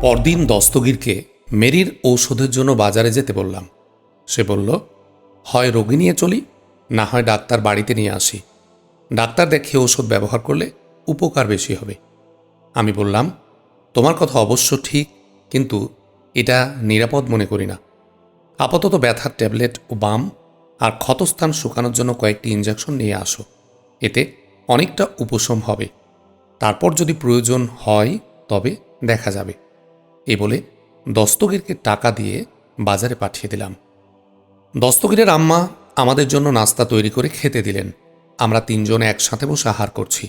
পরদিন দস্তগীরকে মেরির ঔষধের জন্য বাজারে যেতে বললাম। সে বলল, হয় রোগী নিয়ে চলি, না হয় ডাক্তার বাড়িতে নিয়ে আসি। ডাক্তার দেখে ওষুধ ব্যবহার করলে উপকার বেশি হবে। আমি বললাম, তোমার কথা অবশ্য ঠিক, কিন্তু এটা নিরাপদ মনে করি না। আপাতত ব্যথার ট্যাবলেট ও বাম আর ক্ষতস্থান শুকানোর জন্য কয়েকটি ইঞ্জেকশন নিয়ে আসো। এতে অনেকটা উপশম হবে। তারপর যদি প্রয়োজন হয়, তবে দেখা যাবে। এ বলে দস্তগীরকে টাকা দিয়ে বাজারে পাঠিয়ে দিলাম। দস্তগীরের আম্মা আমাদের জন্য নাস্তা তৈরি করে খেতে দিলেন। আমরা তিনজন একসাথে বসে আহার করছি।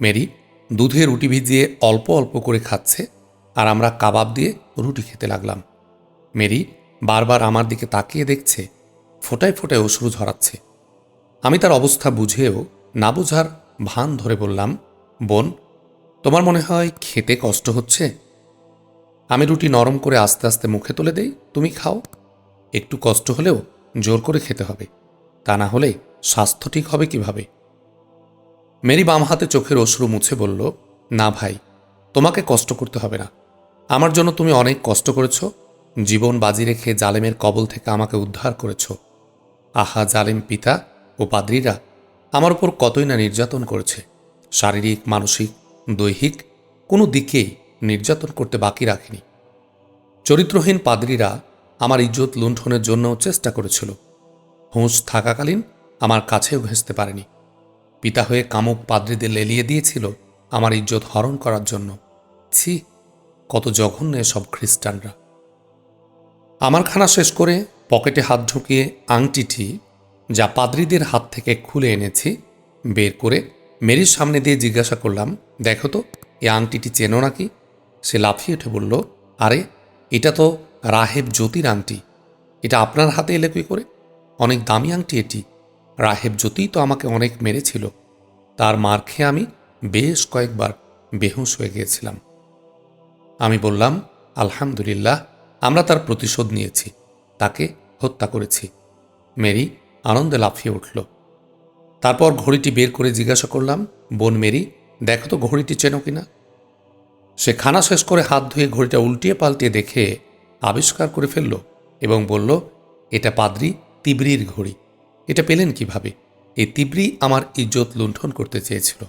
মেরি দুধে রুটি ভিজিয়ে অল্প অল্প করে খাচ্ছে আর আমরা কাবাব দিয়ে রুটি খেতে লাগলাম। মেরি বারবার আমার দিকে তাকিয়ে দেখছে, ফোটায় ফোটায় অশ্রু ঝরাচ্ছে। আমি তার অবস্থা বুঝেও না বোঝার ভান ধরে বললাম, বোন, তোমার মনে হয় খেতে কষ্ট হচ্ছে? আমি রুটি নরম করে আস্তে আস্তে মুখে তুলে দেই, তুমি খাও। একটু কষ্ট হলেও জোর করে খেতে হবে, তা না হলে স্বাস্থ্য ঠিক হবে কীভাবে? মেরি বাম হাতে চোখের অশ্রু মুছে বলল, না ভাই, তোমাকে কষ্ট করতে হবে না। আমার জন্য তুমি অনেক কষ্ট করেছ, জীবন বাজি রেখে জালেমের কবল থেকে আমাকে উদ্ধার করেছ। আহা, জালেম পিতা ও পাদ্রীরা আমার উপর কতই না নির্যাতন করেছে। শারীরিক, মানসিক, দৈহিক, কোনো দিকেই নির্যাতন করতে বাকি রাখেনি। চরিত্রহীন পাদ্রীরা আমার ইজ্জত লুণ্ঠনের জন্য চেষ্টা করেছিল। হুঁশ থাকাকালীন আমার কাছেও ঘেঁচতে পারেনি। পিতা হয়ে কামুক পাদ্রীদের লেলিয়ে দিয়েছিল আমার ইজ্জত হরণ করার জন্য। ছি, কত জঘন্য সব খ্রিস্টানরা। আমার খানা শেষ করে পকেটে হাত ঢুকিয়ে আংটিটি যা পাদ্রীদের হাত থেকে খুলে এনেছি, বের করে মেরির সামনে দিয়ে জিজ্ঞাসা করলাম, দেখো তো, এই আংটিটি চেনো নাকি? সে লাফিয়ে উঠে বলল, আরে, এটা তো রাহেব জ্যোতির আংটি। এটা আপনার হাতে এলে কী করে? অনেক দামি আংটি এটি। রাহেব জ্যোতি তো আমাকে অনেক মেরেছিল। তার মার খেয়ে আমি বেশ কয়েকবার বেহুশ হয়ে গিয়েছিলাম। আমি বললাম, আলহামদুলিল্লাহ, আমরা তার প্রতিশোধ নিয়েছি। তাকে হত্যা করেছি। মেরি আনন্দে লাফিয়ে উঠল। তারপর ঘড়িটি বের করে জিজ্ঞাসা করলাম, বোন মেরি, দেখো তো ঘড়িটি চেনো কিনা? সে খানা শেষ করে হাত ধুয়ে ঘড়িটা উল্টিয়ে পাল্টিয়ে দেখে আবিষ্কার করে ফেলল এবং বলল, এটা পাদ্রি তিবরির ঘড়ি। এটা পেলেন কীভাবে? এই তিবরি আমার ইজ্জত লুণ্ঠন করতে চেয়েছিল।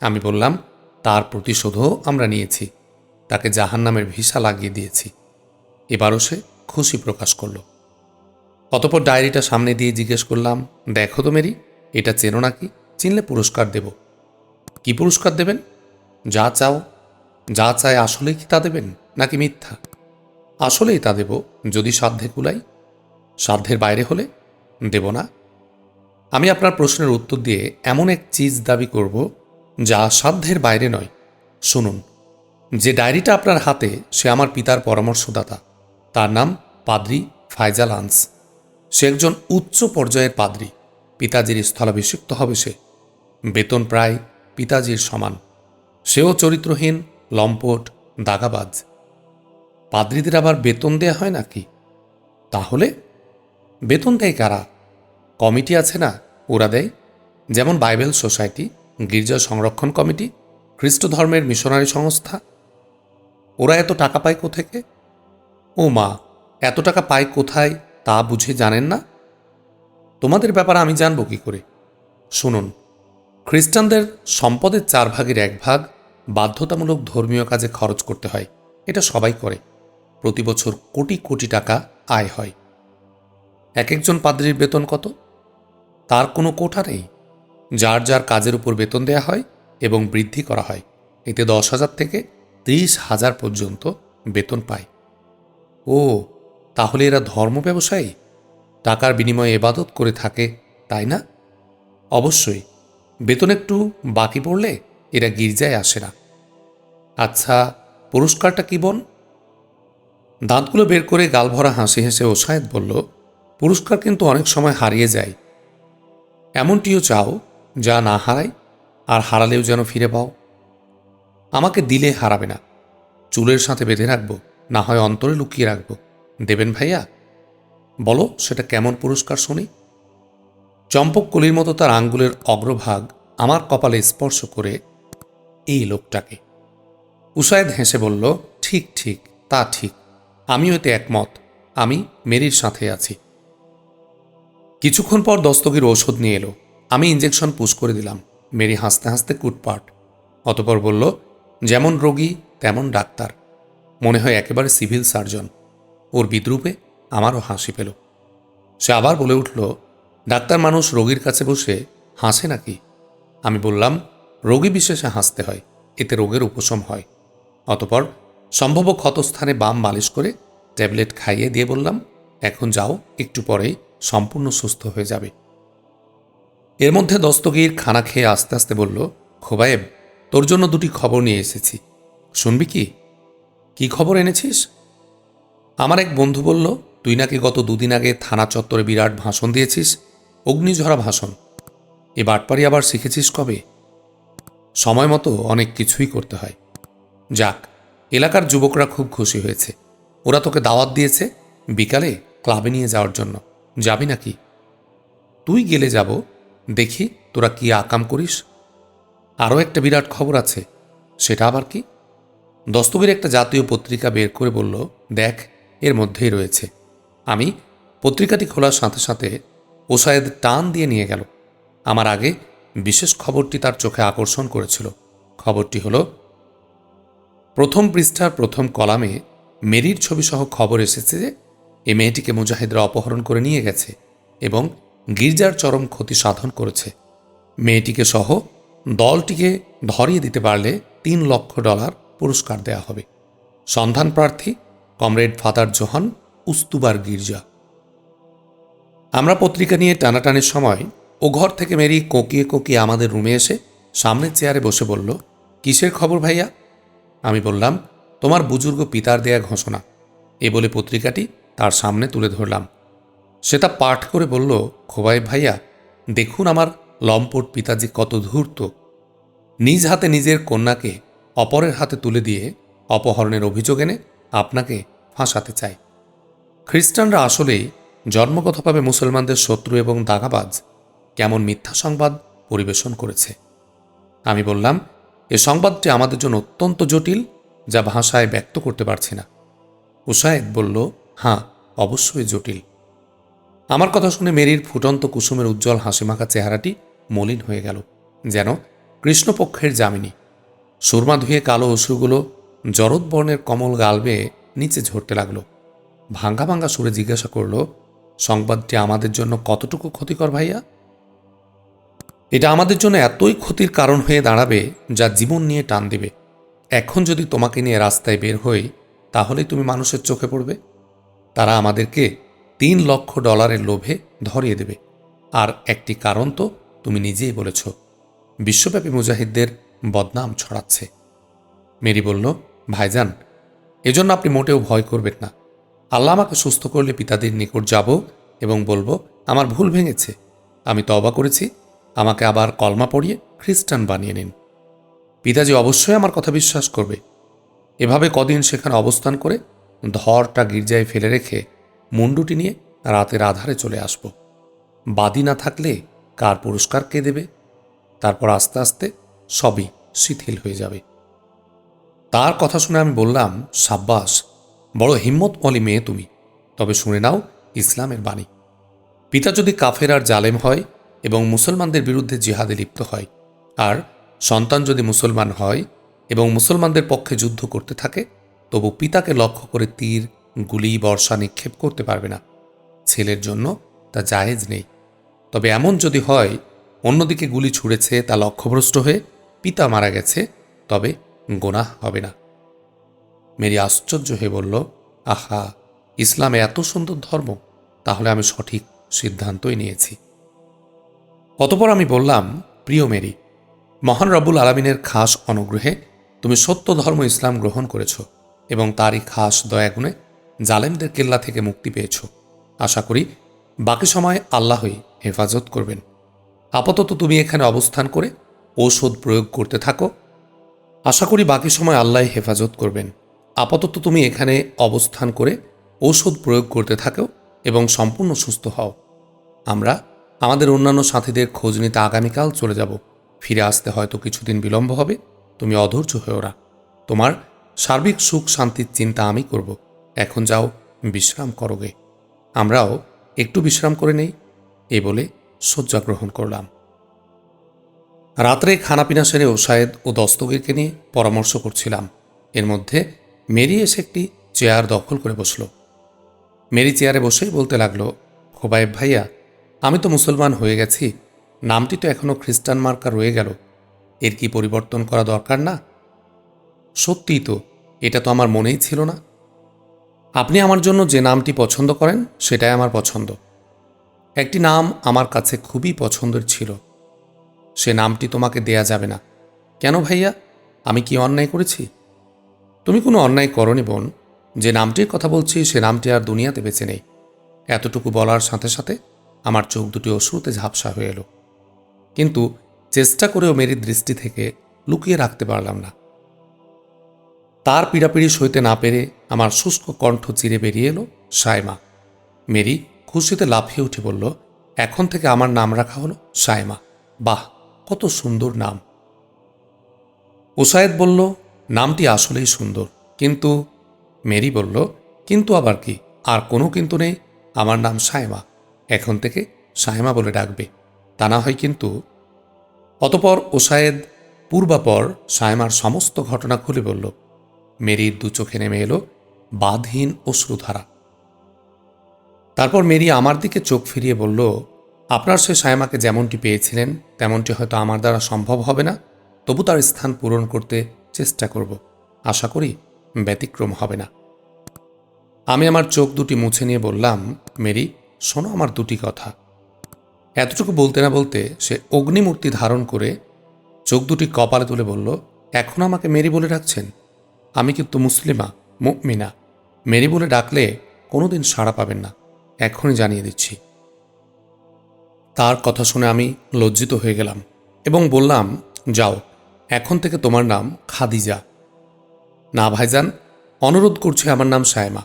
আমি বললাম, তার প্রতিশোধও আমরা নিয়েছি। তাকে জাহান নামের ভিসা লাগিয়ে দিয়েছি। এবারও সে খুশি প্রকাশ করল। অতপর ডায়েরিটা সামনে দিয়ে জিজ্ঞেস করলাম, দেখো তো মেরি, এটা চেনো নাকি? চিনলে পুরস্কার দেব। কি পুরস্কার দেবেন? যা চাও যা চায় আসলেই কি তা দেবেন, নাকি মিথ্যা? আসলেই তা দেব, যদি সাধ্যে কুলাই। সাধ্যের বাইরে হলে দেব না। আমি আপনার প্রশ্নের উত্তর দিয়ে এমন এক চিজ দাবি করব, যা সাধ্যের বাইরে নয়। শুনুন, যে ডায়েরিটা আপনার হাতে, সে আমার পিতার পরামর্শদাতা। তার নাম পাদ্রি ফাইজাল আনস। সে একজন উচ্চ পর্যায়ের পাদ্রি। পিতাজির স্থলাভিষিক্ত হবে সে। বেতন প্রায় পিতাজির সমান। সেও চরিত্রহীন লম্পট, দাগাবাজ। পাদ্রীদের আবার বেতন দেয়া হয় নাকি? তাহলে বেতন দেয় কারা? কমিটি আছে না, ওরা দেয়। যেমন বাইবেল সোসাইটি, গির্জা সংরক্ষণ কমিটি, খ্রিস্ট ধর্মের মিশনারি সংস্থা। ওরা এত টাকা পায় কোথেকে? ও মা, এত টাকা পায় কোথায় তা বুঝে জানেন না? তোমাদের ব্যাপারে আমি জানব কি করে? শুনুন, খ্রিস্টানদের সম্পদের চার ভাগের এক ভাগ বাধ্যতামূলক ধর্মীয় কাজে খরচ করতে হয়। এটা সবাই করে। প্রতি বছর কোটি কোটি টাকা আয় হয়। এক একজন পাদ্রির বেতন কত? তার কোনো কোঠা নেই। যার যার কাজের উপর বেতন দেয়া হয় এবং বৃদ্ধি করা হয়, এতে দশ হাজার থেকে ত্রিশ হাজার পর্যন্ত বেতন পায়। ও, তাহলে এরা ধর্ম ব্যবসায়ী? টাকার বিনিময়ে এবাদত করে থাকে, তাই না? অবশ্যই। বেতন একটু বাকি পড়লে এরা গির্জায় আসে না। আচ্ছা পুরস্কারটা কি বোন দাঁতগুলো বের করে গালভরা হাসি হেসে ওসায়েদ বলল, পুরস্কার কিন্তু অনেক সময় হারিয়ে যায়। এমনটিও চাও যা না হারাই আর হারালেও যেন ফিরে পাও। আমাকে দিলে হারাবে না। চুলের সাথে বেঁধে রাখব, না হয় অন্তরে লুকিয়ে রাখব। দেবেন ভাইয়া? বলো, সেটা কেমন পুরস্কার শুনি? চম্পক কলির মতো তার আঙ্গুলের অগ্রভাগ আমার কপালে স্পর্শ করে এই লোকটাকে। উসায়দ হেসে বলল, ঠিক ঠিক, তা ঠিক। আমিও এতে একমত। আমি মেরির সাথে আছি। কিছুক্ষণ পর দস্তগীর ঔষধ নিয়ে এলো। আমি ইঞ্জেকশন পুশ করে দিলাম। মেরি হাসতে হাসতে কুটপাট। অতপর বলল, যেমন রোগী, তেমন ডাক্তার। মনে হয় একেবারে সিভিল সার্জন। ওর বিদ্রুপে আমারও হাসি পেল। সে আবার বলে উঠল, ডাক্তার মানুষ রোগীর কাছে বসে হাসে নাকি? আমি বললাম, রোগী বিশেষে হাসতে হয়। এতে রোগের উপশম হয়। অতপর সম্ভব ক্ষতস্থানে বাম মালিশ করে ট্যাবলেট খাইয়ে দিয়ে বললাম, এখন যাও, একটু পরেই সম্পূর্ণ সুস্থ হয়ে যাবে। এর মধ্যে দস্তগীর খানা খেয়ে আস্তে আস্তে বলল, খোবায়েব, তোর জন্য দুটি খবর নিয়ে এসেছি। শুনবি কি? কি খবর এনেছিস? আমার এক বন্ধু বলল, তুই নাকি গত দুদিন আগে থানা চত্বরে বিরাট ভাষণ দিয়েছিস, অগ্নিঝরা ভাষণ। এ বাটপারি আবার শিখেছিস কবে? সময় মতো অনেক কিছুই করতে হয়। যাক, এলাকার যুবকরা খুব খুশি হয়েছে। ওরা তোকে দাওয়াত দিয়েছে বিকালে ক্লাবে নিয়ে যাওয়ার জন্য। যাবি নাকি? তুই গেলে যাব, দেখি তোরা কি আকাম করিস। আরও একটা বিরাট খবর আছে, সেটা আবার কি? দস্তগীর একটা জাতীয় পত্রিকা বের করে বলল, দেখ, এর মধ্যেই রয়েছে। আমি পত্রিকাটি খোলার সাথে সাথে ওসায়েদ টান দিয়ে নিয়ে গেল। আমার আগে বিশেষ খবরটি তার চোখে আকর্ষণ করেছিল। খবরটি হলো প্রথম পৃষ্ঠার প্রথম কলামে মেরির ছবিসহ খবর এসেছে যে, এ মেয়েটিকে মুজাহিদরা অপহরণ করে নিয়ে গেছে এবং গির্জার চরম ক্ষতি সাধন করেছে। মেয়েটিকে সহ দলটিকে ধরিয়ে দিতে পারলে তিন লক্ষ ডলার পুরস্কার দেয়া হবে। সন্ধান প্রার্থী কমরেড ফাদার জোহান উস্তুবার গির্জা। আমরা পত্রিকা নিয়ে টানাটানির সময় ও ঘর থেকে মেরি কোকিয়ে কোকিয়ে আমাদের রুমে এসে সামনের চেয়ারে বসে বলল, কিসের খবর ভাইয়া? আমি বললাম, তোমার বুজুর্গ পিতার দেয়া ঘোষণা। এ বলে পত্রিকাটি তার সামনে তুলে ধরলাম। সেটা পাঠ করে বলল, খোবাই ভাইয়া, দেখুন আমার লম্পট পিতাজি কত ধূর্ত। নিজ হাতে নিজের কন্যাকে অপরের হাতে তুলে দিয়ে অপহরণের অভিযোগ এনে আপনাকে ফাঁসাতে চায় খ্রিস্টানরা আসলেই জন্মগতভাবে মুসলমানদের শত্রু এবং দাগাবাজ। কেমন মিথ্যা সংবাদ পরিবেশন করেছে। আমি বললাম এ সংবাদটি আমাদের জন্য অত্যন্ত জটিল, যা ভাষায় ব্যক্ত করতে পারছি না। উসায়েদ বলল হাঁ অবশ্যই জটিল। আমার কথা শুনে মেরির ফুটন্ত কুসুমের উজ্জ্বল হাসিমাখা চেহারাটি মলিন হয়ে গেল, যেন কৃষ্ণপক্ষের যামিনী। সুরমা ধুয়ে কালো অশ্রুগুলো জরদ বর্ণের কমল গাল বেয়ে নিচে ঝরতে লাগল। ভাঙ্গা ভাঙ্গা সুরে জিজ্ঞাসা করল, সংবাদটি আমাদের জন্য কতটুকু ক্ষতিকর ভাইয়া? এটা আমাদের জন্য এতই ক্ষতির কারণ হয়ে দাঁড়াবে যা জীবন নিয়ে টান দেবে। এখন যদি তোমাকে নিয়ে রাস্তায় বের হই, তাহলেই তুমি মানুষের চোখে পড়বে। তারা আমাদেরকে তিন লক্ষ ডলারের লোভে ধরিয়ে দেবে। আর একটি কারণ তো তুমি নিজেই বলেছ, বিশ্বব্যাপী মুজাহিদদের বদনাম ছড়াচ্ছে। মেরি বলল, ভাইজান, এজন্য আপনি মোটেও ভয় করবেন না। আল্লাহ আমাকে সুস্থ করলে পিতাদের নিকট যাব এবং বলব, আমার ভুল ভেঙেছে। আমি তবা করেছি আমাকে আবার কলমা পড়িয়ে খ্রিস্টান বানিয়ে নিন। পিতাজি অবশ্যই আমার কথা বিশ্বাস করবে। এভাবে কদিন সেখানে অবস্থান করে ধরটা গির্জায় ফেলে রেখে মুন্ডুটি নিয়ে রাতের আধারে চলে আসব। বাদি না থাকলে কার পুরস্কার কে দেবে? তারপর আস্তে আস্তে সবই শিথিল হয়ে যাবে। তার কথা শুনে আমি বললাম, সাব্বাস, বড় হিম্মত মলি মেয়ে তুমি। তবে শুনে নাও ইসলামের বাণী। পিতা যদি কাফের আর জালেম হয় এবং মুসলমানদের বিরুদ্ধে জিহাদে লিপ্ত হয়। আর সন্তান যদি মুসলমান হয় এবং মুসলমানদের পক্ষে যুদ্ধ করতে থাকে, তবু পিতাকে লক্ষ্য করে তীর, গুলি, বর্ষা নিক্ষেপ করতে পারবে না। ছেলের জন্য তা জায়েজ নেই। তবে এমন যদি হয়, অন্যদিকে গুলি ছুঁড়েছে, তা লক্ষ্যভ্রষ্ট হয়ে পিতা মারা গেছে, তবে গোনাহ হবে না। মেরি আশ্চর্য হয়ে বলল, আহা, ইসলামে এত সুন্দর ধর্ম, তাহলে আমি সঠিক সিদ্ধান্তই নিয়েছি। অতপর আমি বললাম, প্রিয় মেরি, মহান রব্বুল আলমিনের খাস অনুগ্রহে তুমি সত্য ধর্ম ইসলাম গ্রহণ করেছ এবং তারই খাস দয়াগুণে জালেমদের কেল্লা থেকে মুক্তি পেয়েছ। আশা করি বাকি সময় আল্লাহই হেফাজত করবেন। আপাতত তুমি এখানে অবস্থান করে ঔষধ প্রয়োগ করতে থাকো। আশা করি বাকি সময় আল্লাহ হেফাজত করবেন। আপাতত তুমি এখানে অবস্থান করে ঔষধ প্রয়োগ করতে থাকো এবং সম্পূর্ণ সুস্থ হও। আমরা আমাদের অন্যান্য সাথীদের খোঁজ নিতে আগামীকাল চলে যাব। ফিরে আসতে হয়তো কিছুদিন বিলম্ব হবে। তুমি অধৈর্য হয়েও না। তোমার সার্বিক সুখ শান্তির চিন্তা আমি করব। এখন যাও, বিশ্রাম করোগে আমরাও একটু বিশ্রাম করে নেই, এ বলে শয্যা গ্রহণ করলাম। রাত্রে খানাপিনা সেরে ওসায়েদ ও দস্তগীরকে নিয়ে পরামর্শ করছিলাম। এর মধ্যে মেরি এসে একটি চেয়ার দখল করে বসল। মেরি চেয়ারে বসেই বলতে লাগল, খোবায়েব ভাইয়া আমি তো মুসলমান হয়ে গেছি। নামটি তো এখনও খ্রিস্টান মার্কা রয়ে গেল। এর কি পরিবর্তন করা দরকার না? সত্যিই তো, এটা তো আমার মনেই ছিল না। আপনি আমার জন্য যে নামটি পছন্দ করেন, সেটাই আমার পছন্দ। একটি নাম আমার কাছে খুবই পছন্দের ছিল। সে নামটি তোমাকে দেয়া যাবে না। কেন ভাইয়া? আমি কি অন্যায় করেছি? তুমি কোনো অন্যায় করনি বোন। যে নামটির কথা বলছি, সে নামটি আর দুনিয়াতে বেঁচে নেই। এতটুকু বলার সাথে সাথে আমার চোখ দুটি অশ্রুতে ঝাপসা হয়ে এলো। কিন্তু চেষ্টা করেও মেরির দৃষ্টি থেকে লুকিয়ে রাখতে পারলাম না। তার পীড়াপিড়ি সইতে না পেরে আমার শুষ্ক কণ্ঠ চিরে বেরিয়ে এলো সায়মা মেরি খুশিতে লাফিয়ে উঠে বলল, এখন থেকে আমার নাম রাখা হলো সায়মা বাহ, কত সুন্দর নাম। ওসায়েদ বলল, নামটি আসলেই সুন্দর। কিন্তু মেরি বলল, কিন্তু আবার কি? আর কোনো কিন্তু নেই। আমার নাম সায়মা এখন থেকে সায়মা বলে ডাকবে। তা না হয় কিন্তু অতপর ওসায়েদ পূর্বাপর সায়মার সমস্ত ঘটনা খুলে বলল। মেরির দু চোখে নেমে এলো বাঁধহীন অশ্রুধারা। তারপর মেরি আমার দিকে চোখ ফিরিয়ে বলল, আপনার সে সায়মাকে যেমনটি পেয়েছিলেন, তেমনটি হয়তো আমার দ্বারা সম্ভব হবে না। তবু তার স্থান পূরণ করতে চেষ্টা করব। আশা করি ব্যতিক্রম হবে না। আমি আমার চোখ দুটি মুছে নিয়ে বললাম, মেরি শোনো আমার দুটি কথা। এতটুকু বলতে না বলতে সে অগ্নিমূর্তি ধারণ করে চোখ দুটি কপালে তুলে বলল, এখন আমাকে মেরি বলে ডাকছেন? আমি কিন্তু মুসলিমা, মুমিনা। মেরি বলে ডাকলে কোনোদিন সাড়া পাবেন না। এখনই জানিয়ে দিচ্ছি। তার কথা শুনে আমি লজ্জিত হয়ে গেলাম এবং বললাম, যাও, এখন থেকে তোমার নাম খাদিজা। না ভাইজান, অনুরোধ করছে আমার নাম সায়মা।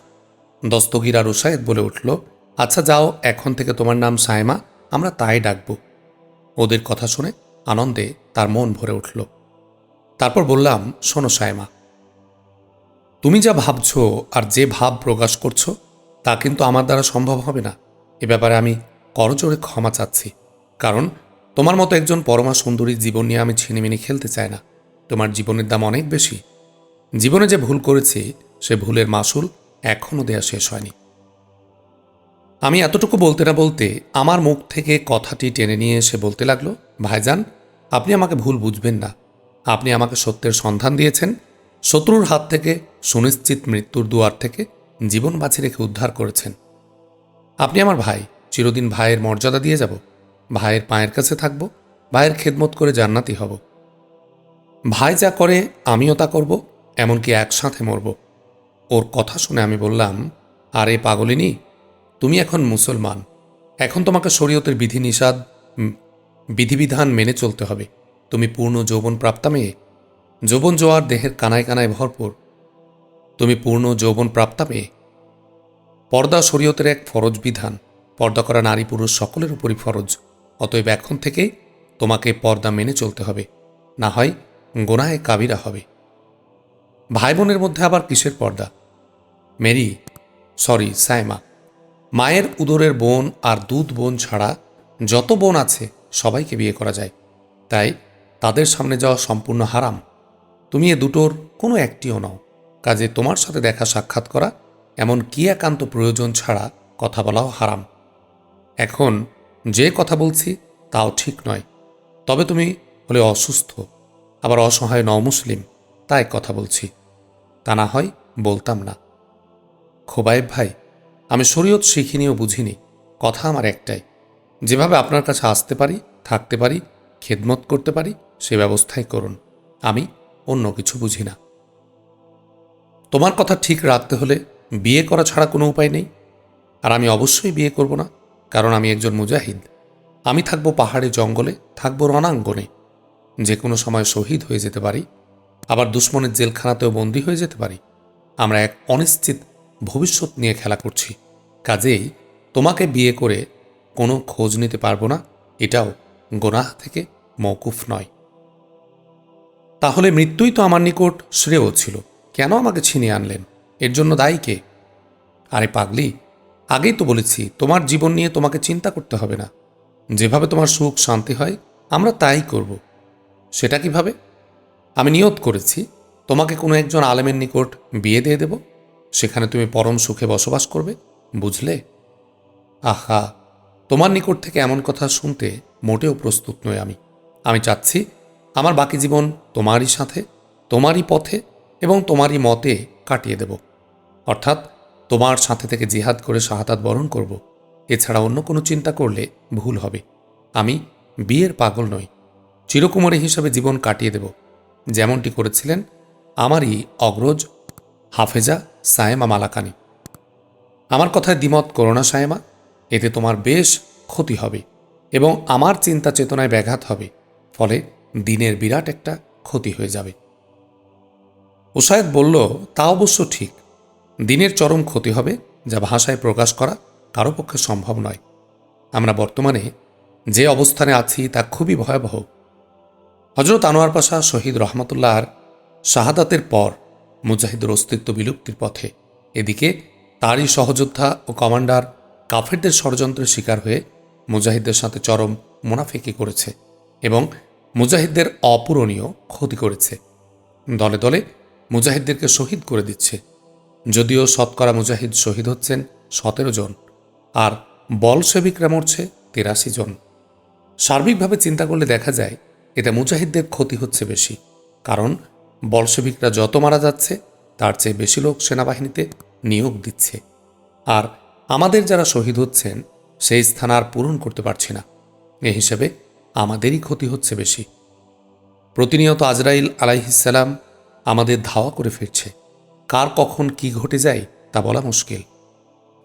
দস্তগিরা আর ওসায়েদ বলে উঠল আচ্ছা যাও, এখন থেকে তোমার নাম সায়মা আমরা তাই ডাকব। ওদের কথা শুনে আনন্দে তার মন ভরে উঠল। তারপর বললাম, শোনো সায়মা তুমি যা ভাবছ আর যে ভাব প্রকাশ করছ, তা কিন্তু আমার দ্বারা সম্ভব হবে না। এ ব্যাপারে আমি করজোরে ক্ষমা চাচ্ছি, কারণ তোমার মতো একজন পরমা সুন্দরী জীবন নিয়ে আমি ছিনিমিনি খেলতে চাই না। তোমার জীবনের দাম অনেক বেশি। জীবনে যে ভুল করেছি, সে ভুলের মাসুল এখনও দেয়া শেষ হয়নি। আমি এতটুকু বলতে না বলতে আমার মুখ থেকে কথাটি টেনে নিয়ে এসে বলতে লাগল, ভাইজান, আপনি আমাকে ভুল বুঝবেন না। আপনি আমাকে সত্যের সন্ধান দিয়েছেন। শত্রুর হাত থেকে, সুনিশ্চিত মৃত্যুর দুয়ার থেকে জীবন বাঁচিয়ে রেখে উদ্ধার করেছেন। আপনি আমার ভাই, চিরদিন ভাইয়ের মর্যাদা দিয়ে যাব। ভাইয়ের পায়ের কাছে থাকব, ভাইয়ের খেদমত করে জান্নাতি হব। ভাই যা করে, আমিও তা করব, এমনকি একসাথে মরব। ওর কথা শুনে আমি বললাম, আরে পাগলিনী তুমি এখন মুসলমান। এখন তোমাকে শরীয়তের বিধি নিষাদ বিধিবিধান মেনে চলতে হবে। তুমি পূর্ণ যৌবন প্রাপ্তা মেয়ে। যৌবন জোয়ার দেহের কানায় কানায় ভরপুর। তুমি পূর্ণ যৌবন প্রাপ্তা মেয়ে। পর্দা শরীয়তের এক ফরজ বিধান। পর্দা করা নারী পুরুষ সকলের উপরই ফরজ। অতএব এখন থেকে তোমাকে পর্দা মেনে চলতে হবে। না হয় গোনায় কাবিরা হবে। ভাই বোনের মধ্যে আবার কিসের পর্দা? Mary, sorry, Saima. মায়ের উদরের বোন আর দুধ বোন ছাড়া যত বোন আছে, সবাইকে বিয়ে করা যায়। তাই তাদের সামনে যাওয়া সম্পূর্ণ হারাম। তুমি এ দুটোর কোনো একটিও নও। কাজে তোমার সাথে দেখা সাক্ষাৎ করা এমন কি একান্ত প্রয়োজন ছাড়া কথা বলাও হারাম। এখন যে কথা বলছি, তাও ঠিক নয়। তবে তুমি হলে অসুস্থ, আবার অসহায় ন মুসলিম তাই কথা বলছি। তা না হয় বলতাম না। খোবায়েব ভাই আমি শরীয়ত শিখিনি ও বুঝিনি। কথা আমার একটাই, যেভাবে আপনার কাছে আসতে পারি, থাকতে পারি, খেদমত করতে পারি, সে ব্যবস্থাই করুন। আমি অন্য কিছু বুঝি না। তোমার কথা ঠিক রাখতে হলে বিয়ে করা ছাড়া কোনো উপায় নেই। আর আমি অবশ্যই বিয়ে করব না, কারণ আমি একজন মুজাহিদ। আমি থাকব পাহাড়ে জঙ্গলে, থাকব রণাঙ্গনে। যে কোনো সময় শহীদ হয়ে যেতে পারি, আবার দুশ্মনের জেলখানাতেও বন্দী হয়ে যেতে পারি। আমরা এক অনিশ্চিত ভবিষ্যৎ নিয়ে খেলা করছি। কাজেই তোমাকে বিয়ে করে কোনো খোঁজ নিতে পারব না। এটাও গোনাহ থেকে মৌকুফ নয়। তাহলে মৃত্যুই তো আমার নিকট শ্রেয় ছিল। কেন আমাকে ছিনিয়ে আনলেন? এর জন্য দায়ী কে? আরে পাগলি, আগেই তো বলেছি, তোমার জীবন নিয়ে তোমাকে চিন্তা করতে হবে না। যেভাবে তোমার সুখ শান্তি হয়, আমরা তাই করব। সেটা কীভাবে? আমি নিয়ত করেছি, তোমাকে কোনো একজন আলেমের নিকট বিয়ে দিয়ে দেব। সেখানে তুমি পরম সুখে বসবাস করবে, বুঝলে? আহা, তোমার নিকট থেকে এমন কথা শুনতে মোটেও প্রস্তুত নই আমি। আমি চাচ্ছি আমার বাকি জীবন তোমারই সাথে, তোমারই পথে এবং তোমারই মতে কাটিয়ে দেব। অর্থাৎ তোমার সাথে থেকে জিহাদ করে শাহাদাত বরণ করব। এছাড়া অন্য কোনো চিন্তা করলে ভুল হবে। আমি বিয়ের পাগল নই। চিরকুমারী হিসাবে জীবন কাটিয়ে দেব। যেমনটি করেছিলেন আমারই অগ্রজ হাফেজা সায়েমা মালাকানি। আমার কথায় দ্বিমত করো না সায়েমা, এতে তোমার বেশ ক্ষতি হবে এবং আমার চিন্তা চেতনায় ব্যাঘাত হবে, ফলে দিনের বিরাট একটা ক্ষতি হয়ে যাবে। ওসায়দ বলল, তা অবশ্য ঠিক। দিনের চরম ক্ষতি হবে যা ভাষায় প্রকাশ করা কারও পক্ষে সম্ভব নয়। আমরা বর্তমানে যে অবস্থানে আছি তা খুবই ভয়াবহ। হজরত আনোয়ার পাশা শহীদ রহমতুল্লাহর শাহাদাতের পর মুজাহিদের অস্তিত্ব বিলুপ্তির পথে। এদিকে তারই সহযোদ্ধা ও কমান্ডার কাফেরদের ষড়যন্ত্রের শিকার হয়ে মুজাহিদদের সাথে চরম মুনাফিকি করেছে এবং মুজাহিদদের অপূরণীয় ক্ষতি করেছে। দলে দলে মুজাহিদদেরকে শহীদ করে দিচ্ছে। যদিও শতকরা মুজাহিদ শহীদ হচ্ছেন সতেরো জন আর বলসেবিকরা মরছে তেরাশি জন। সার্বিকভাবে চিন্তা করলে দেখা যায় এটা মুজাহিদদের ক্ষতি হচ্ছে বেশি, কারণ বলসেবিকরা যত মারা যাচ্ছে, তার চেয়ে বেশি লোক সেনাবাহিনীতে নিয়োগ দিচ্ছে। আর আমাদের যারা শহীদ হচ্ছেন, সেই স্থান আর পূরণ করতে পারছি না। এ হিসেবে আমাদেরই ক্ষতি হচ্ছে বেশি। প্রতিনিয়ত আজরাইল আলাইহিসাল্লাম আমাদের ধাওয়া করে ফিরছে। কার কখন কি ঘটে যায়, তা বলা মুশকিল।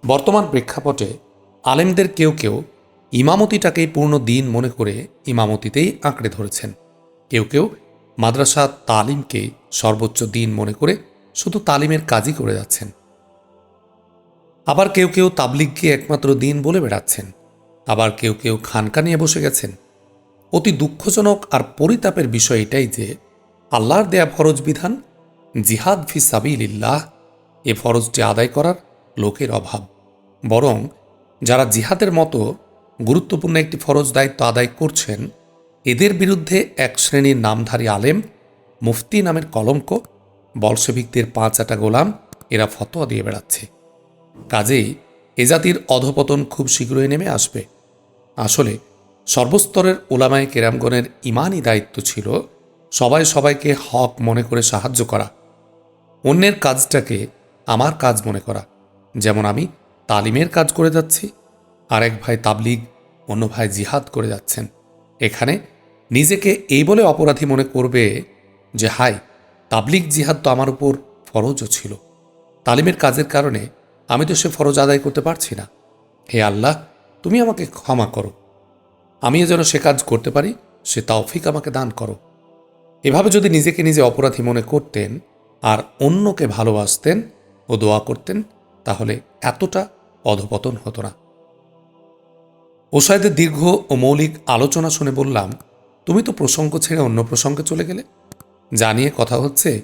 বর্তমান প্রেক্ষাপটে আলেমদের কেউ কেউ ইমামতিটাকেই পূর্ণ দিন মনে করে ইমামতিতেই আঁকড়ে ধরেছেন। কেউ কেউ মাদ্রাসা তালিমকে সর্বোচ্চ দিন মনে করে শুধু তালিমের কাজই করে যাচ্ছেন। আবার কেউ কেউ তাবলিগকে একমাত্র দিন বলে বেড়াচ্ছেন। আবার কেউ কেউ খানকা নিয়ে বসে গেছেন। অতি দুঃখজনক আর পরিতাপের বিষয় এটাই যে আল্লাহর দেয়া ফরজ বিধান, জিহাদ ফি সাবিলিল্লাহ, এ ফরজটি আদায় করার লোকের অভাব। বরং যারা জিহাদের মতো গুরুত্বপূর্ণ একটি ফরজ দায়িত্ব আদায় করছেন এদের বিরুদ্ধে এক শ্রেণির নামধারী আলেম, মুফতি নামের কলঙ্ক বলসেভিকদের পাঁচ আটা গোলাম এরা ফতোয়া দিয়ে বেড়াচ্ছে। কাজেই এ জাতির অধপতন খুব শীঘ্রই নেমে আসবে। আসলে সর্বস্তরের ওলামায় কেরামগণের ইমানই দায়িত্ব ছিল সবাই সবাইকে হক মনে করে সাহায্য করা। অন্যের কাজটাকে আমার কাজ মনে করা। যেমন আমি তালিমের কাজ করে যাচ্ছি, আরেক ভাই তাবলিগ, অন্য ভাই জিহাদ করে যাচ্ছেন। এখানে নিজেকে এই বলে অপরাধী মনে করবে যে হাই তাবলিগ জিহাদ তো আমার উপর ফরজও ছিল। তালিমের কাজের কারণে আমি তো সে ফরজ আদায় করতে পারছি না। হে আল্লাহ, তুমি আমাকে ক্ষমা করো। আমিও যেন সে কাজ করতে পারি, সে তাওফিক আমাকে দান করো। এভাবে যদি নিজেকে নিজে অপরাধী মনে করতেন আর অন্যকে ভালোবাসতেন ও দোয়া করতেন, তাহলে এতটা অধপতন হতো না। ওসাইদের দীর্ঘ ও মৌলিক আলোচনা শুনে বললাম তুমি তো প্রসঙ্গ ছেড়ে অন্য প্রসঙ্গে চলে গেলে। জানিয়ে কথা হচ্ছে,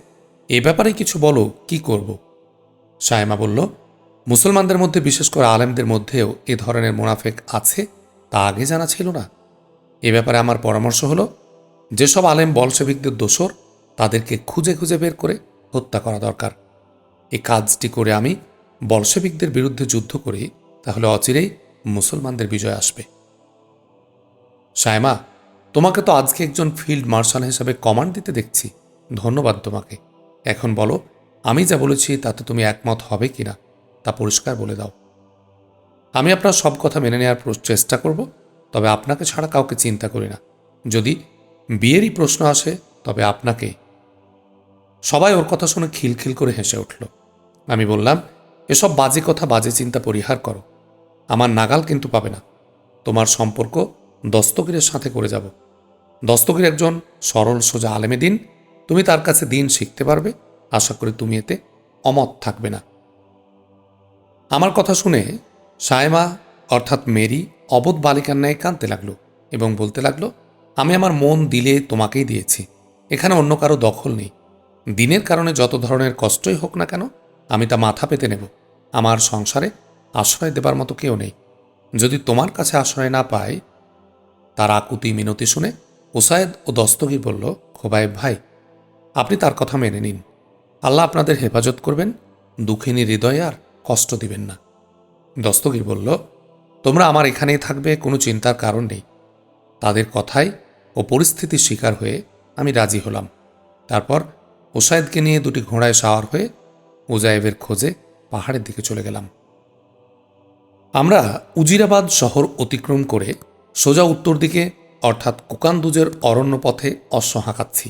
এ ব্যাপারে কিছু বলো, কি করব? সায়মা বলল, মুসলমানদের মধ্যে, বিশেষ করে আলেমদের মধ্যেও এ ধরনের মোনাফেক আছে, তা আগে জানা ছিল না। এ ব্যাপারে আমার পরামর্শ হলো, যেসব আলেম বলসেবিকদের দোষর, তাদেরকে খুঁজে খুঁজে বের করে হত্যা করা দরকার। এই কাজটি করে আমি বলসেবিকদের বিরুদ্ধে যুদ্ধ করি, তাহলে অচিরেই মুসলমানদের বিজয় আসবে। সায়মা তোমাকে তো আজকে একজন ফিল্ড মার্শাল হিসাবে কমান্ড দিতে দেখছি। ধন্যবাদ তোমাকে। এখন বলো, আমি যা বলেছি তাতে তুমি একমত হবে কি না তা পরিষ্কার বলে দাও। আমি আপনার সব কথা মেনে নেওয়ার চেষ্টা করব, তবে আপনাকে ছাড়া কাউকে চিন্তা করি না। যদি বিয়েরই প্রশ্ন আসে, তবে আপনাকে। সবাই ওর কথা শুনে খিলখিল করে হেসে উঠল। আমি বললাম, এসব বাজে কথা, বাজে চিন্তা পরিহার করো। আমার নাগাল কিন্তু পাবে না। তোমার সম্পর্ক দস্তগীরের সাথে করে যাব। দস্তগীর একজন সরল সোজা আলেমে দিন। তুমি তার কাছে দিন শিখতে পারবে। আশা করি তুমি এতে অমত থাকবে না। আমার কথা শুনে সায়মা, অর্থাৎ মেরি, অবোধ বালিকার ন্যায় কাঁদতে লাগল এবং বলতে লাগল, আমি আমার মন দিলে তোমাকেই দিয়েছি। এখানে অন্য কারও দখল নেই। দিনের কারণে যত ধরনের কষ্টই হোক না কেন, আমি তা মাথা পেতে নেব। আমার সংসারে আশ্রয় দেবার মতো কেউ নেই। যদি তোমার কাছে আশ্রয় না পাই তার আকুতি মিনতি শুনে ওসায়েদ ও দস্তগীর বলল, খোবায়েব ভাই, আপনি তার কথা মেনে নিন। আল্লাহ আপনাদের হেফাজত করবেন, দুঃখিনী হৃদয়ে আর কষ্ট দিবেন না। দস্তগীর বলল, তোমরা আমার এখানেই থাকবে, কোনো চিন্তার কারণ নেই। তাদের কথাই ও পরিস্থিতির শিকার হয়ে আমি রাজি হলাম। তারপর ওসায়েদকে নিয়ে দুটি ঘোড়ায় সাওয়ার হয়ে উজায়েবের খোঁজে পাহাড়ের দিকে চলে গেলাম। আমরা উজিরাবাদ শহর অতিক্রম করে সোজা উত্তর দিকে, অর্থাৎ কুকান্দুজের অরণ্য পথে অশ্ব হাঁকাচ্ছি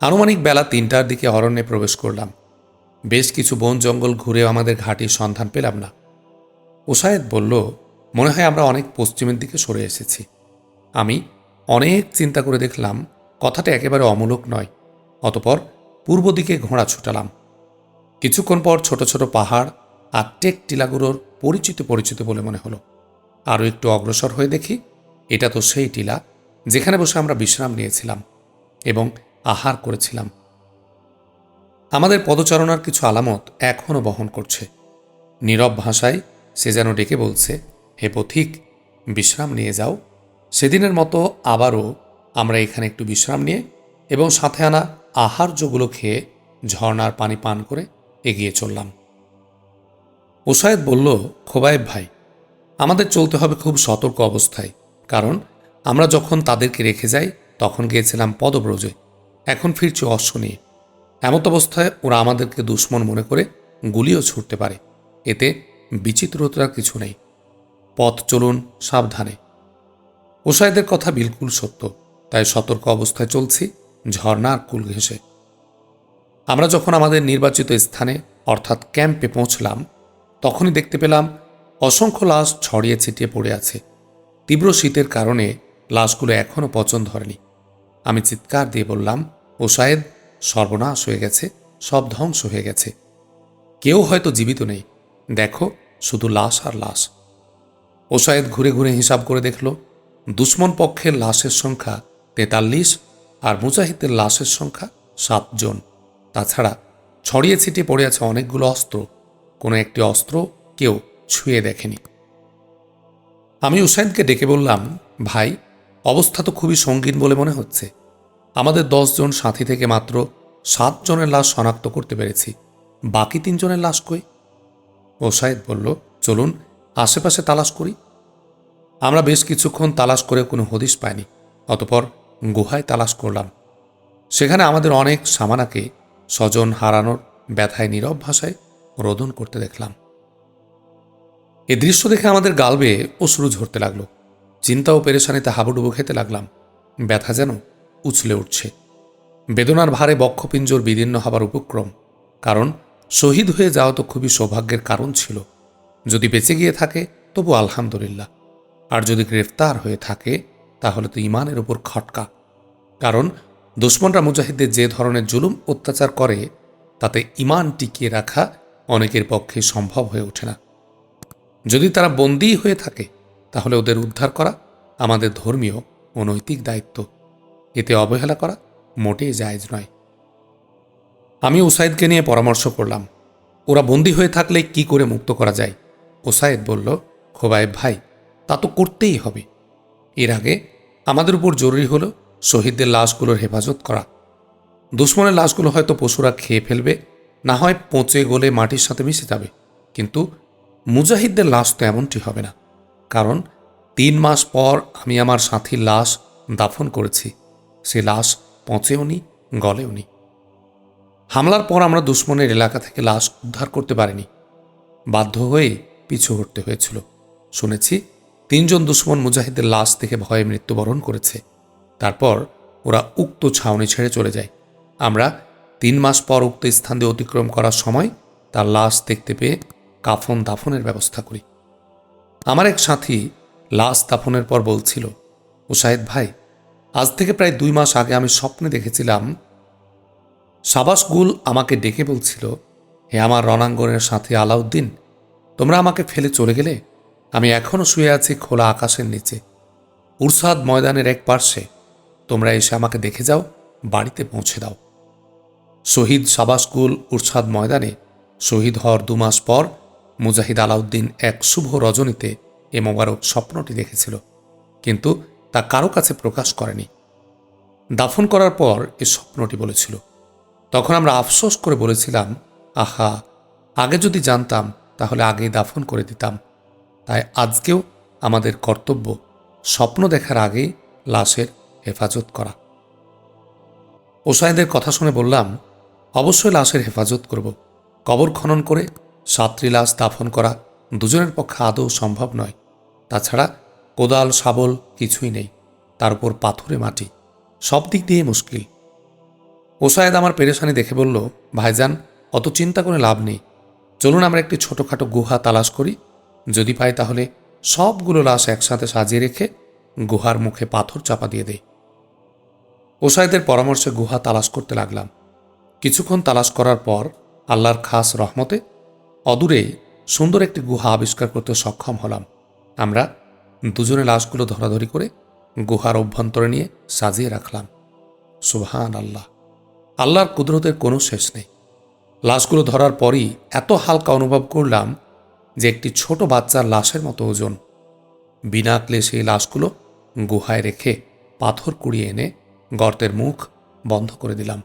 আনুমানিক বেলা তিনটার দিকে অরণ্যে প্রবেশ করলাম। বেশ কিছু বন জঙ্গল ঘুরে আমাদের ঘাটির সন্ধান পেলাম না। ওসায়েদ বলল, মনে হয় আমরা অনেক পশ্চিমের দিকে সরে এসেছি। আমি অনেক চিন্তা করে দেখলাম, কথাটা একেবারে অমূলক নয়, অতপর পূর্ব দিকে ঘোড়া ছুটালাম। কিছুক্ষণ পর ছোট ছোট পাহাড় আর টেক টিলাগুলোর পরিচিত পরিচিত বলে মনে হলো। আরও একটু অগ্রসর হয়ে দেখি। এটা তো সেই টিলা যেখানে বসে আমরা বিশ্রাম নিয়েছিলাম এবং আহার করেছিলাম। আমাদের পদচারণার কিছু আলামত এখনও বহন করছে। নীরব ভাষায় সে যেন ডেকে বলছে, হে পথিক, বিশ্রাম নিয়ে যাও। সেদিনের মতো আবারও আমরা এখানে একটু বিশ্রাম নিয়ে এবং সাথে আনা আহার্যগুলো খেয়ে ঝর্ণার পানি পান করে এগিয়ে চললাম। ওসায়েদ বলল, খোবায়েব ভাই আমাদের চলতে হবে খুব সতর্ক অবস্থায়। কারণ আমরা যখন তাদেরকে রেখে যাই, তখন গিয়েছিলাম পদব্রজে। এখন ফিরছি অশ্ব নিয়ে। এমত অবস্থায় ওরা আমাদেরকে দুশ্মন মনে করে গুলিও ছুটতে পারে। এতে বিচিত্রতার কিছু নেই। পথ চলুন সাবধানে। ওসাইদের কথা বিলকুল সত্য, তাই সতর্ক অবস্থায় চলছি, ঝর্ণার কুল ঘেঁষে। আমরা যখন আমাদের নির্বাচিত স্থানে, অর্থাৎ ক্যাম্পে পৌঁছলাম, তখনই দেখতে পেলাম অসংখ্য লাশ ছড়িয়ে ছিটিয়ে পড়ে আছে। তীব্র শীতের কারণে লাশগুলো এখনও পচন ধরেনি। আমি চিৎকার দিয়ে বললাম, ও শায়েদ সর্বনাশ হয়ে গেছে, সব ধ্বংস হয়ে গেছে। কেউ হয়তো জীবিত নেই। দেখো, শুধু লাশ আর লাশ। ও শায়েদ ঘুরে ঘুরে হিসাব করে দেখল, দুশ্মন পক্ষের লাশের সংখ্যা তেতাল্লিশ আর মুজাহিদের লাশের সংখ্যা সাতজন তাছাড়া ছড়িয়ে ছিটিয়ে পড়ে আছে অনেকগুলো অস্ত্র। কোনো একটি অস্ত্র, কেউ ছুঁয়ে দেখেনি। আমি উসাইদকে ডেকে বললাম, ভাই, অবস্থা তো খুবই সঙ্গীন বলে মনে হচ্ছে। আমাদের জন সাথী থেকে মাত্র সাত জনের লাশ শনাক্ত করতে পেরেছি। বাকি তিনজনের লাশ কই? ওসাইদ বলল, চলুন, আশেপাশে তালাশ করি। আমরা বেশ কিছুক্ষণ তালাশ করে কোনো হদিশ পাইনি, অতপর গুহায় তালাশ করলাম। সেখানে আমাদের অনেক সামানাকে স্বজন হারানোর ব্যথায় নীরব ভাষায় রোদন করতে দেখলাম। এ দৃশ্য দেখে আমাদের গালবে অশ্রু ঝরতে লাগল। চিন্তা ও পেরেশানিতে হাবুডুবু খেতে লাগলাম। ব্যথা যেন উছলে উঠছে। বেদনার ভারে বক্ষপিঞ্জর বিদীর্ণ হবার উপক্রম। কারণ শহীদ হয়ে যাওয়া তো খুবই সৌভাগ্যের কারণ ছিল। যদি বেঁচে গিয়ে থাকে, তবু আলহামদুলিল্লাহ। আর যদি গ্রেফতার হয়ে থাকে, তাহলে তো ইমানের উপর খটকা। কারণ দুশ্মনরা মুজাহিদদের যে ধরনের জুলুম অত্যাচার করে, তাতে ইমান টিকিয়ে রাখা অনেকের পক্ষে সম্ভব হয়ে ওঠে না। যদি তারা বন্দী হয়ে থাকে, তাহলে ওদের উদ্ধার করা আমাদের ধর্মীয় ও নৈতিক দায়িত্ব। এতে অবহেলা করা মোটেই জায়জ নয়। আমি ওসাইদকে নিয়ে পরামর্শ করলাম, ওরা বন্দী হয়ে থাকলে কি করে মুক্ত করা যায়? ওসাইদ বলল, খোবায়েব ভাই, তা তো করতেই হবে। এর আগে আমাদের উপর জরুরি হলো শহীদদের লাশগুলোর হেফাজত করা। দুশ্মনের লাশগুলো হয়তো পশুরা খেয়ে ফেলবে, না হয় পচে গলে মাটির সাথে মিশে যাবে, কিন্তু মুজাহিদদের লাশ তো এমনটি হবে না। কারণ তিন মাস পর আমি আমার সাথীর লাশ দাফন করেছি। সে লাশ পচেও নি, গলেও নি। হামলার পর আমরা দুশ্মনের এলাকা থেকে লাশ উদ্ধার করতে পারিনি। বাধ্য হয়ে পিছু হটতে হয়েছিল। শুনেছি তিনজন দুশ্মন মুজাহিদের লাশ দেখে ভয়ে মৃত্যুবরণ করেছে। তারপর ওরা উক্ত ছাউনি ছেড়ে চলে যায়। আমরা তিন মাস পর উক্ত স্থান দিয়ে অতিক্রম করার সময় তার লাশ দেখতে পেয়ে কাফন দাফনের ব্যবস্থা করি। আমার এক সাথী লাশ দাফনের পর বলছিল ও শাহেদ ভাই, আজ থেকে প্রায় দুই মাস আগে আমি স্বপ্নে দেখেছিলাম, সাবাস গুল আমাকে ডেকে বলছিল, হে আমার রণাঙ্গনের সাথে আলাউদ্দিন, তোমরা আমাকে ফেলে চলে গেলে? আমি এখনও শুয়ে আছি খোলা আকাশের নিচে। উরসাদ ময়দানের এক পার্শ্বে, তোমরা এসে আমাকে দেখে যাও, বাড়িতে পৌঁছে দাও। শহীদ সাবা স্কুল উরসাদ ময়দানে শহীদ হওয়ার দু মাস পর মুজাহিদ আলাউদ্দিন এক শুভ রজনীতে এ মোবারক স্বপ্নটি দেখেছিল, কিন্তু তা কারও কাছে প্রকাশ করেনি। দাফন করার পর এ স্বপ্নটি বলেছিল। তখন আমরা আফসোস করে বলেছিলাম, আহা, আগে যদি জানতাম, তাহলে আগেই দাফন করে দিতাম। তাই আজকেও আমাদের কর্তব্য স্বপ্ন দেখার আগেই লাশের হেফাজত করা। ওসাইদের কথা শুনে বললাম, অবশ্যই লাশের হেফাজত করব। কবর খনন করে সাতটি লাশ দাফন করা দুজনের পক্ষে আদৌ সম্ভব নয়। তাছাড়া কোদাল, শাবল কিছুই নেই, তার উপর পাথরে মাটি, সব দিক দিয়ে মুশকিল। ওসায়েদ আমার পেরেশানি দেখে বলল, ভাইজান, অত চিন্তা করে লাভ নেই। চলুন আমরা একটি ছোটোখাটো গুহা তালাশ করি। যদি পাই তাহলে সবগুলো লাশ একসাথে সাজিয়ে রেখে গুহার মুখে পাথর চাপা দিয়ে দেই। ওসাইদের পরামর্শে গুহা তালাশ করতে লাগলাম। কিছুক্ষণ তালাশ করার পর আল্লাহর খাস রহমতে অদূরে সুন্দর একটি গুহা আবিষ্কার করতে সক্ষম হলাম। আমরা দুজনে লাশগুলো ধরাধরি করে গুহার অভ্যন্তরে নিয়ে সাজিয়ে রাখলাম। সুবহান আল্লাহ আল্লাহর কুদরতের কোনো শেষ নেই। লাশগুলো ধরার পরই এত হালকা অনুভব করলাম যে একটি ছোট বাচ্চার লাশের মতো ওজন। বিনা ক্লেশে সেই লাশগুলো গুহায় রেখে পাথর কুড়িয়ে এনে গর্তের মুখ বন্ধ করে দিলাম।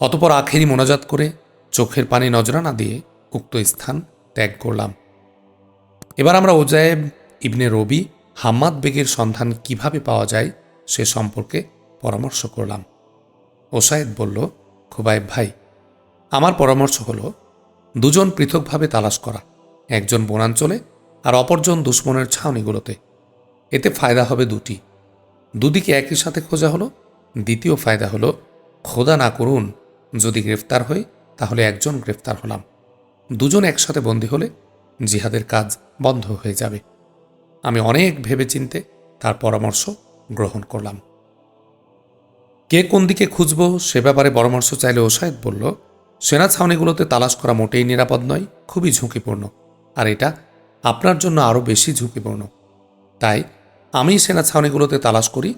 অতপর আখেরি মোনাজাত করে চোখের পানি নজরানা দিয়ে উক্ত স্থান ত্যাগ করলাম। এবার আমরা ওজায়েব ইবনে রবি, হাম্মাদ বেগের সন্ধান কীভাবে পাওয়া যায় সে সম্পর্কে পরামর্শ করলাম। ওসায়েদ বলল, খুবাইব ভাই, আমার পরামর্শ হলো, দুজন পৃথকভাবে তালাশ করা, একজন বনাঞ্চলে আর অপরজন দুশ্মনের ছাউনিগুলোতে। এতে ফায়দা হবে দুটি। দুদিকে একই সাথে খোঁজা হলো, দ্বিতীয় ফায়দা হলো, খোদা না করুন, যদি গ্রেফতার হই তাহলে একজন গ্রেফতার হলাম। দুজন একসাথে বন্দী হলে জিহাদের কাজ বন্ধ হয়ে যাবে। আমি অনেক ভেবেচিন্তে তার পরামর্শ গ্রহণ করলাম। কে কোন দিকে খুঁজব সে ব্যাপারে পরামর্শ চাইলে ওসায়েদ বলল, সেনা ছাউনিগুলোতে তালাশ করা মোটেই নিরাপদ নয়, খুবই ঝুঁকিপূর্ণ। আর এটা আপনার জন্য আরও বেশি ঝুঁকিপূর্ণ। তাই আমি সেনা ছাউনিগুলোতে তালাশ করি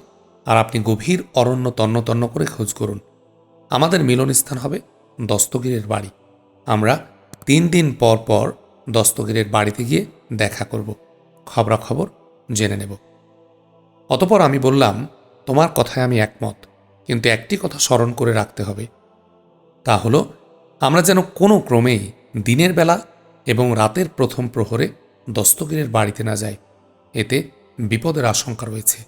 আর আপনি গভীর অরণ্য তন্ন তন্ন করে খোঁজ করুন। আমাদের মিলনস্থান হবে দস্তগীরের বাড়ি। আমরা তিন দিন পর পর দস্তগীরের বাড়িতে গিয়ে দেখা করব। খবরাখবর জেনে নেব। অতপর আমি বললাম, তোমার কথায় আমি একমত, কিন্তু একটি কথা স্মরণ করে রাখতে হবে। তা হলো, আমরা যেন কোনো ক্রমেই দিনের বেলা এবং রাতের প্রথম প্রহরে দস্তগীরের বাড়িতে না যাই। এতে বিপদের আশঙ্কা রয়েছে।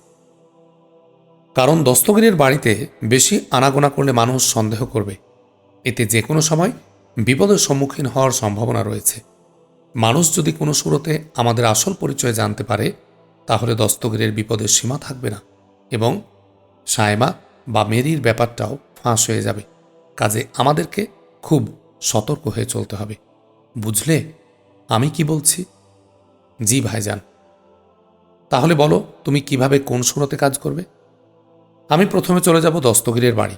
কারণ দস্তগীরের বাড়িতে বেশি আনাগোনা করলে মানুষ সন্দেহ করবে। এতে যে কোনো সময় বিপদের সম্মুখীন হওয়ার সম্ভাবনা রয়েছে। মানুষ যদি কোনো সুরতে আমাদের আসল পরিচয় জানতে পারে, তাহলে দস্তগিরের বিপদের সীমা থাকবে না এবং সায়মা বা মেরির ব্যাপারটাও ফাঁস হয়ে যাবে। কাজে আমাদেরকে খুব সতর্ক হয়ে চলতে হবে। বুঝলে? আমি কি বলছি? জি ভাইজান। তাহলে বলো, তুমি কীভাবে কোন সুরতে কাজ করবে? আমি প্রথমে চলে যাব দস্তগিরের বাড়ি।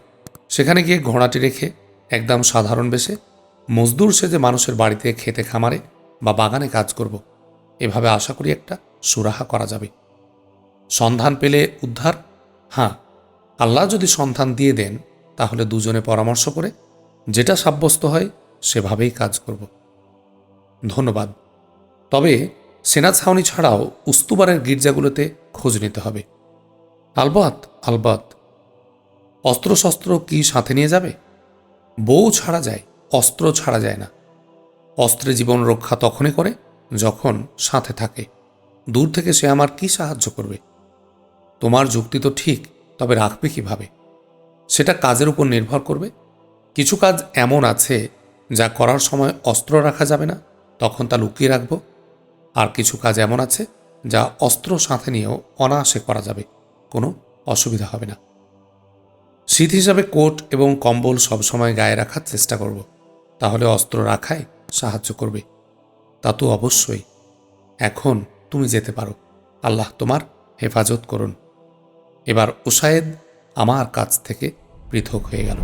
সেখানে গিয়ে ঘোড়াটি রেখে একদম সাধারণ বেশে মজদুর সেজে মানুষের বাড়িতে খেতে খামারে বা বাগানে কাজ করব, এভাবে আশা করি একটা সুরাহা করা যাবে। সন্ধান পেলে উদ্ধার? হ্যাঁ আল্লাহ যদি সন্ধান দিয়ে দেন, তাহলে দুজনে পরামর্শ করে যেটা সাব্যস্ত হয় সেভাবেই কাজ করব। ধন্যবাদ। তবে সেনা ছাউনি ছাড়াও উস্তুবারের গির্জাগুলোতে খোঁজ নিতে হবে। আলবাত আলবাত, অস্ত্রশস্ত্র কি সাথে নিয়ে যাবে? বউ ছাড়া যায়, অস্ত্র ছাড়া যায় না। অস্ত্রে জীবন রক্ষা তখনই করে যখন সাথে থাকে। দূর থেকে সে আমার কি সাহায্য করবে? তোমার যুক্তি তো ঠিক, তবে রাখবে কীভাবে? সেটা কাজের উপর নির্ভর করবে। কিছু কাজ এমন আছে যা করার সময় অস্ত্র রাখা যাবে না, তখন তা লুকিয়ে রাখব। আর কিছু কাজ এমন আছে যা অস্ত্র সাথে নিয়েও অনায়াসে করা যাবে, কোনো অসুবিধা হবে না। শীত হিসাবে কোট এবং কম্বল সবসময় গায়ে রাখার চেষ্টা করব। তাহলে অস্ত্র রাখায় সাহায্য করবে। তা তো অবশ্যই। এখন তুমি যেতে পারো। আল্লাহ তোমার হেফাজত করুন। এবার ওসায়েদ আমার কাছ থেকে পৃথক হয়ে গেল।